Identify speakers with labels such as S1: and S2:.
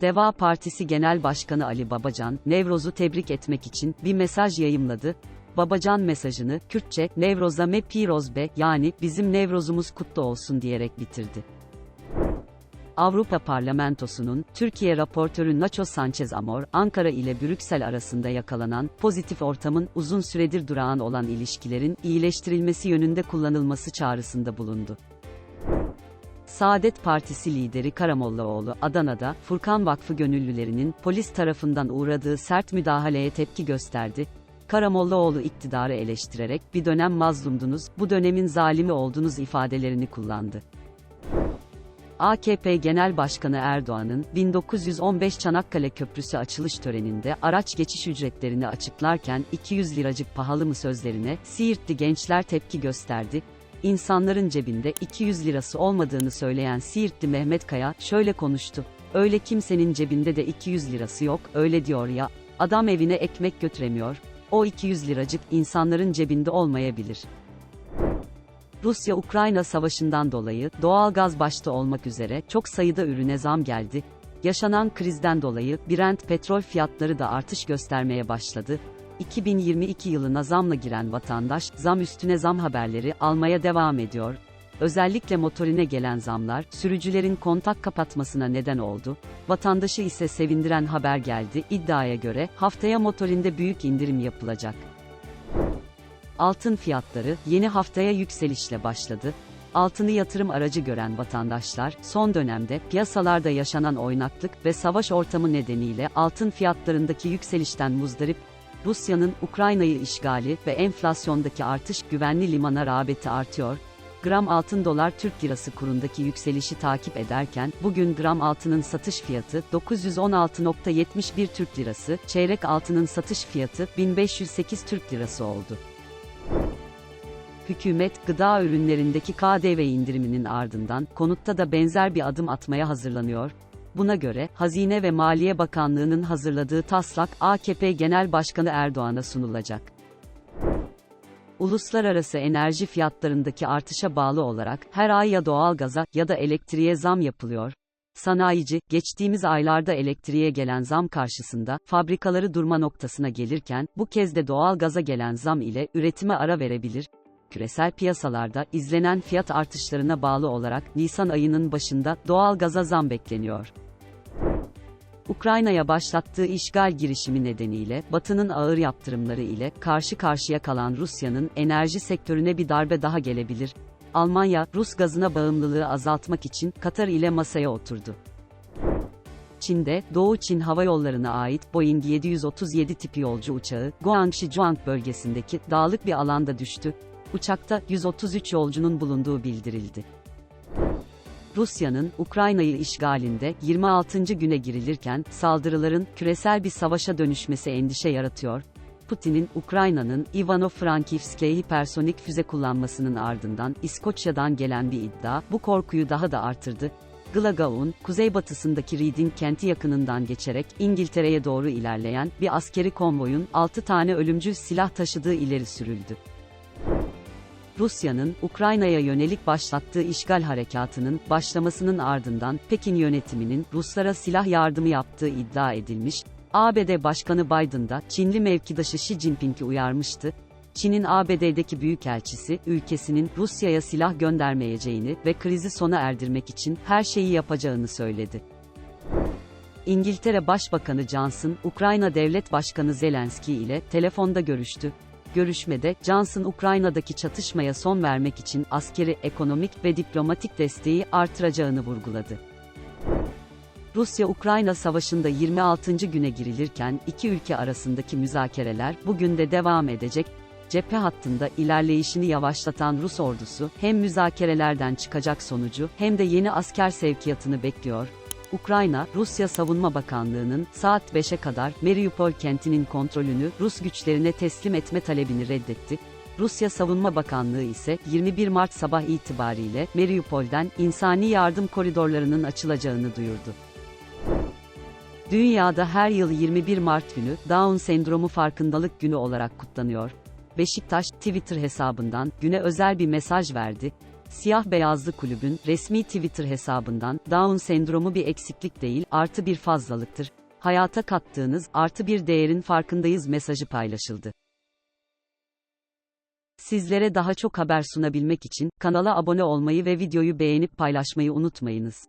S1: Deva Partisi Genel Başkanı Ali Babacan, Nevroz'u tebrik etmek için bir mesaj yayımladı. Babacan mesajını, Kürtçe, Nevroza me pirozbe, yani, bizim Nevroz'umuz kutlu olsun diyerek bitirdi. Avrupa Parlamentosu'nun, Türkiye raportörü Nacho Sanchez Amor, Ankara ile Brüksel arasında yakalanan, pozitif ortamın, uzun süredir durağan olan ilişkilerin, iyileştirilmesi yönünde kullanılması çağrısında bulundu. Saadet Partisi lideri Karamollaoğlu, Adana'da, Furkan Vakfı gönüllülerinin, polis tarafından uğradığı sert müdahaleye tepki gösterdi. Karamollaoğlu iktidarı eleştirerek, bir dönem mazlumdunuz, bu dönemin zalimi oldunuz ifadelerini kullandı. AKP Genel Başkanı Erdoğan'ın 1915 Çanakkale Köprüsü açılış töreninde araç geçiş ücretlerini açıklarken 200 liracık pahalı mı sözlerine Siirtli gençler tepki gösterdi. İnsanların cebinde 200 lirası olmadığını söyleyen Siirtli Mehmet Kaya şöyle konuştu. Öyle kimsenin cebinde de 200 lirası yok, öyle diyor ya. Adam evine ekmek götüremiyor. O 200 liracık insanların cebinde olmayabilir. Rusya-Ukrayna savaşından dolayı doğalgaz başta olmak üzere çok sayıda ürüne zam geldi. Yaşanan krizden dolayı Brent petrol fiyatları da artış göstermeye başladı. 2022 yılına zamla giren vatandaş zam üstüne zam haberleri almaya devam ediyor. Özellikle motorine gelen zamlar sürücülerin kontak kapatmasına neden oldu. Vatandaşı ise sevindiren haber geldi. İddiaya göre haftaya motorinde büyük indirim yapılacak. Altın fiyatları yeni haftaya yükselişle başladı. Altını yatırım aracı gören vatandaşlar, son dönemde piyasalarda yaşanan oynaklık ve savaş ortamı nedeniyle altın fiyatlarındaki yükselişten muzdarip, Rusya'nın Ukrayna'yı işgali ve enflasyondaki artış güvenli limana rağbeti artıyor. Gram altın dolar Türk lirası kurundaki yükselişi takip ederken, bugün gram altının satış fiyatı 916.71 Türk lirası, çeyrek altının satış fiyatı 1508 Türk lirası oldu hükümet gıda ürünlerindeki KDV indiriminin ardından konutta da benzer bir adım atmaya hazırlanıyor. Buna göre Hazine ve Maliye Bakanlığı'nın hazırladığı taslak AKP Genel Başkanı Erdoğan'a sunulacak. Uluslararası enerji fiyatlarındaki artışa bağlı olarak her ay ya doğalgaza ya da elektriğe zam yapılıyor. Sanayici, geçtiğimiz aylarda elektriğe gelen zam karşısında, fabrikaları durma noktasına gelirken, bu kez de doğal gaza gelen zam ile üretime ara verebilir. Küresel piyasalarda izlenen fiyat artışlarına bağlı olarak Nisan ayının başında doğal gaza zam bekleniyor. Ukrayna'ya başlattığı işgal girişimi nedeniyle Batı'nın ağır yaptırımları ile karşı karşıya kalan Rusya'nın enerji sektörüne bir darbe daha gelebilir. Almanya, Rus gazına bağımlılığı azaltmak için Katar ile masaya oturdu. Çin'de, Doğu Çin Hava Yolları'na ait Boeing 737 tipi yolcu uçağı, Guangxi-Zhuang bölgesindeki dağlık bir alanda düştü. Uçakta 133 yolcunun bulunduğu bildirildi. Rusya'nın Ukrayna'yı işgalinde 26. güne girilirken saldırıların küresel bir savaşa dönüşmesi endişe yaratıyor. Putin'in Ukrayna'nın Ivano-Frankivsk'e hipersonik füze kullanmasının ardından İskoçya'dan gelen bir iddia bu korkuyu daha da artırdı. Glasgow'un kuzeybatısındaki Reading kenti yakınından geçerek İngiltere'ye doğru ilerleyen bir askeri konvoyun 6 tane ölümcül silah taşıdığı ileri sürüldü. Rusya'nın Ukrayna'ya yönelik başlattığı işgal harekatının başlamasının ardından Pekin yönetiminin Ruslara silah yardımı yaptığı iddia edilmiş. ABD Başkanı Biden da Çinli mevkidaşı Xi Jinping'i uyarmıştı. Çin'in ABD'deki büyükelçisi, ülkesinin Rusya'ya silah göndermeyeceğini ve krizi sona erdirmek için her şeyi yapacağını söyledi. İngiltere Başbakanı Johnson, Ukrayna Devlet Başkanı Zelenski ile telefonda görüştü. Görüşmede, Johnson Ukrayna'daki çatışmaya son vermek için askeri, ekonomik ve diplomatik desteği artıracağını vurguladı. Rusya-Ukrayna savaşında 26. güne girilirken iki ülke arasındaki müzakereler bugün de devam edecek. Cephe hattında ilerleyişini yavaşlatan Rus ordusu hem müzakerelerden çıkacak sonucu hem de yeni asker sevkiyatını bekliyor. Ukrayna, Rusya Savunma Bakanlığı'nın saat 5'e kadar Mariupol kentinin kontrolünü Rus güçlerine teslim etme talebini reddetti. Rusya Savunma Bakanlığı ise 21 Mart sabah itibariyle Mariupol'den insani yardım koridorlarının açılacağını duyurdu. Dünyada her yıl 21 Mart günü Down sendromu farkındalık günü olarak kutlanıyor. Beşiktaş Twitter hesabından güne özel bir mesaj verdi. Siyah Beyazlı Kulübün resmi Twitter hesabından Down sendromu bir eksiklik değil, artı bir fazlalıktır. Hayata kattığınız artı bir değerin farkındayız mesajı paylaşıldı. Sizlere daha çok haber sunabilmek için kanala abone olmayı ve videoyu beğenip paylaşmayı unutmayınız.